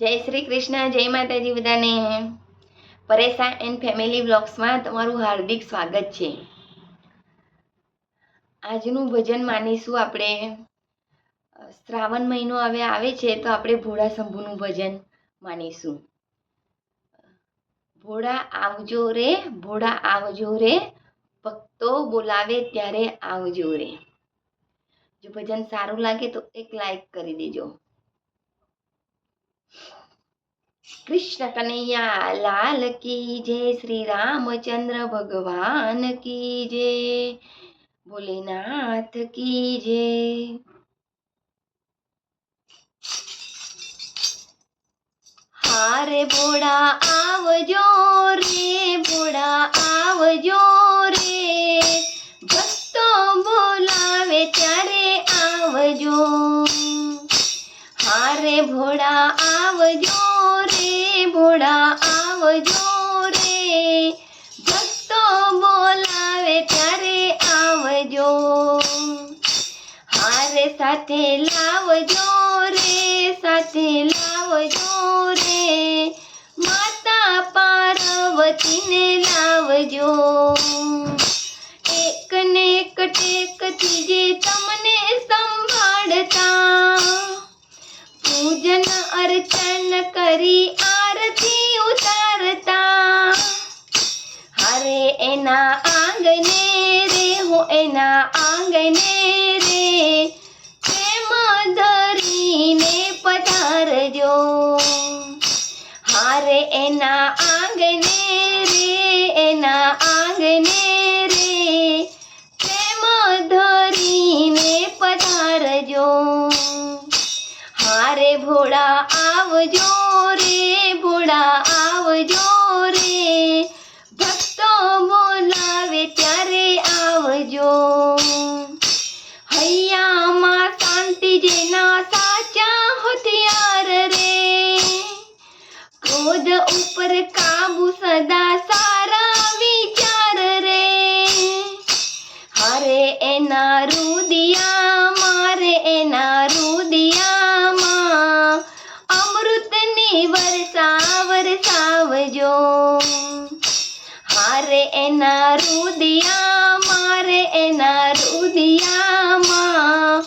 જય શ્રી કૃષ્ણ, જય માતાજી બધાને. પરેશા એન્ડ ફેમિલી બ્લોગ્સમાં તમારું હાર્દિક સ્વાગત છે. આજનું ભજન માનીશું આપણે. શ્રાવણ મહિનો હવે આવે છે તો આપણે ભોળા શંભુનું ભજન માનીશું. ભોળા આવજો રે, ભોળા આવજો રે, ભક્તો બોલાવે ત્યારે આવજો રે. જો ભજન સારું લાગે તો એક લાઈક કરી દેજો. કૃષ્ણ કનૈયા લાલ કી જય શ્રી રામચંદ્ર ભગવાન કી જય ભોલેનાથ કી જય હારે ભોળા આવજો આવજો રે. ભક્તો બોલાવે ત્યારે આવજો. હારે સાથે લાવજો રે, સાથે લાવજો રે. માતા પાર્વતીને લાવજો. એક ને એક ટેકથી જે તમને સંભાળતા. પૂજન અર્ચન કરી એના આંગણે રે, હું એના આંગણે રે. પ્રેમ ધરીને પધારજો. હારે એના આંગણે રે, એના આંગણે હરે એના રુદિયા મારે એના રુદિયામાં અમૃતની વરસા વરસાવજો હારે એના રુદિયા મારે એના રુદિયામાં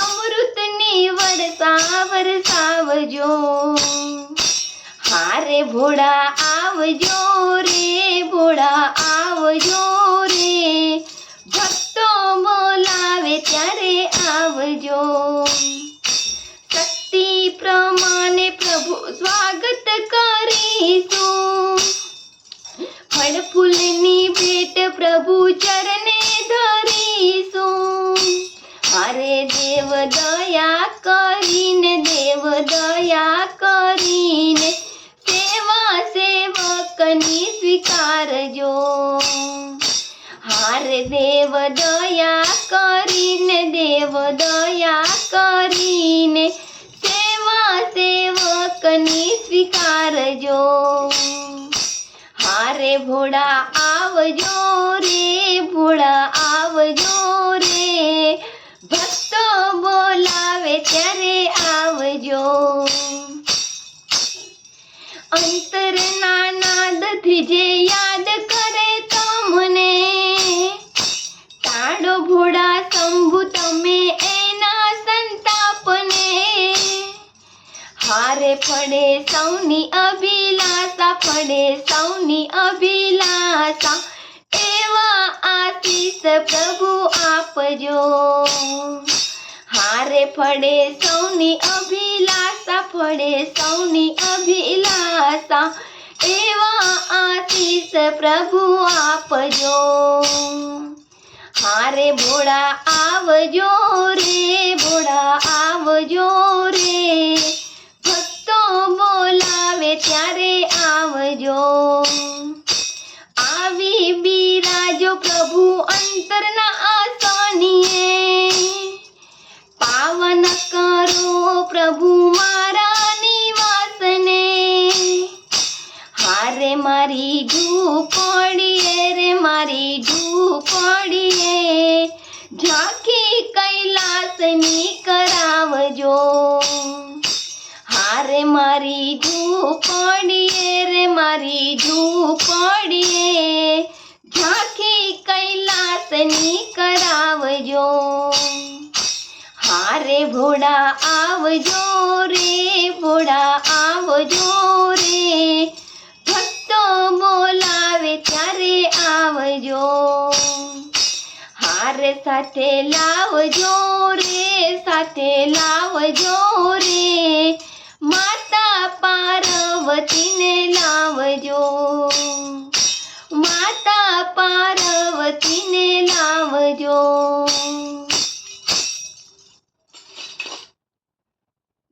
અમૃતની વરસા વરસાવજો હારે ભોળા આવજો રે, ભોળા આવજો. સ્વાગત કરીશું. ફળ ફૂલની ભેટ પ્રભુ ચરણે ધરીશું. અરે દેવ દયા કરીને, દેવ દયા કરીને સેવા સેવકની સ્વીકારજો. હારે દેવ સ્વીકારજો હારે ભોળા આવજો રે ભોળા આવજો. પડે સૌની અભિલાષા, પડે સૌની અભિલાષા. એવા આશીષ પ્રભુ આપજો. હારે ફળે સૌની અભિલાષા ફળે સૌની અભિલાષા. એવા આશીષ પ્રભુ આપજો. હારે ભોળા આવજો રે, ભોળા આવજો રે. બિરાજો પ્રભુ અંતરના આસાનીએ? પાવન કરો પ્રભુ મારા નિવાસને હારે મારી ઢૂપડીએ રે મારી ઢૂપડીએ ઝાંખી કૈલાસની કરાવજો. મારી ઢૂપડીએ રે મારી ઝૂંપડીએ ઝાંખી કૈલાસની કરાવજો. હારે ભોળા, આવજો રે, ભોળા, આવજો રે. ભક્તો બોલાવે ત્યારે આવજો. હારે સાથે લાવજો રે, સાથે લાવજો રે. માતા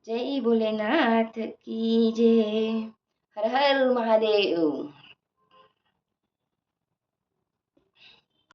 જય ભોલેનાથ કી જય. હર હર મહાદેવ.